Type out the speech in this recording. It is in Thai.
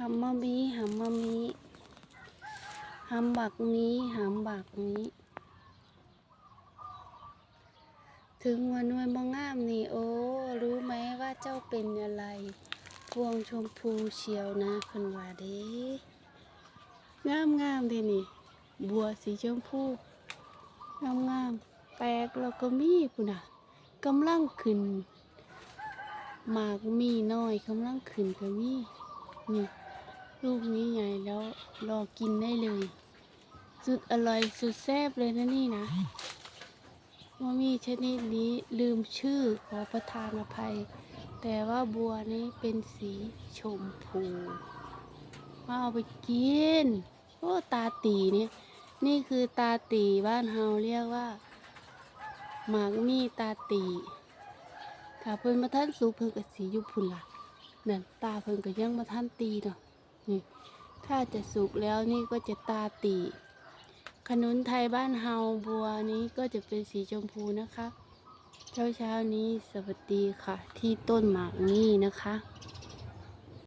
หำมามีหำมามีหำบักนี้หำบักนี้ ถึงวันนวยมองงามนี่โอ้รู้ไหมว่าเจ้าเป็นอะไร พวงชมพูเชียวนะคนว่าเด้งามงามเด้นี่ บัวสีชมพูงามงามแปลกแล้วก็มีปุ่นอะกำลังขึ้นหมากมีน้อยกำลังขึ้นก็มีนี่ ลูกนี้ใหญ่แล้วรอกินได้เลย สุดอร่อยสุดแซ่บเลยนะนี่นะว่ามีชนิดนี้ลืมชื่อขอประทานอภัย แต่ว่าบัวนี้เป็นสีชมพูมาเอาไปกินโอ้ตาตีนี่นี่คือตาตีบ้านเฮาเรียกว่าหมากมีตาตีถ้าเพิ่นมาท่านสุกเพิ่นก็สีอยู่พุ่นล่ะนั่นตาเพิ่นก็ยังมาท่านตีเนาะ นี่ถ้าจะสุกแล้วนี่ก็จะตาตีขนุนไทยบ้านเฮาบัวนี้ก็จะเป็นสีชมพูนะคะ เช้าเช้านี้สวัสดีค่ะ ที่ต้นหมากนี่นะคะ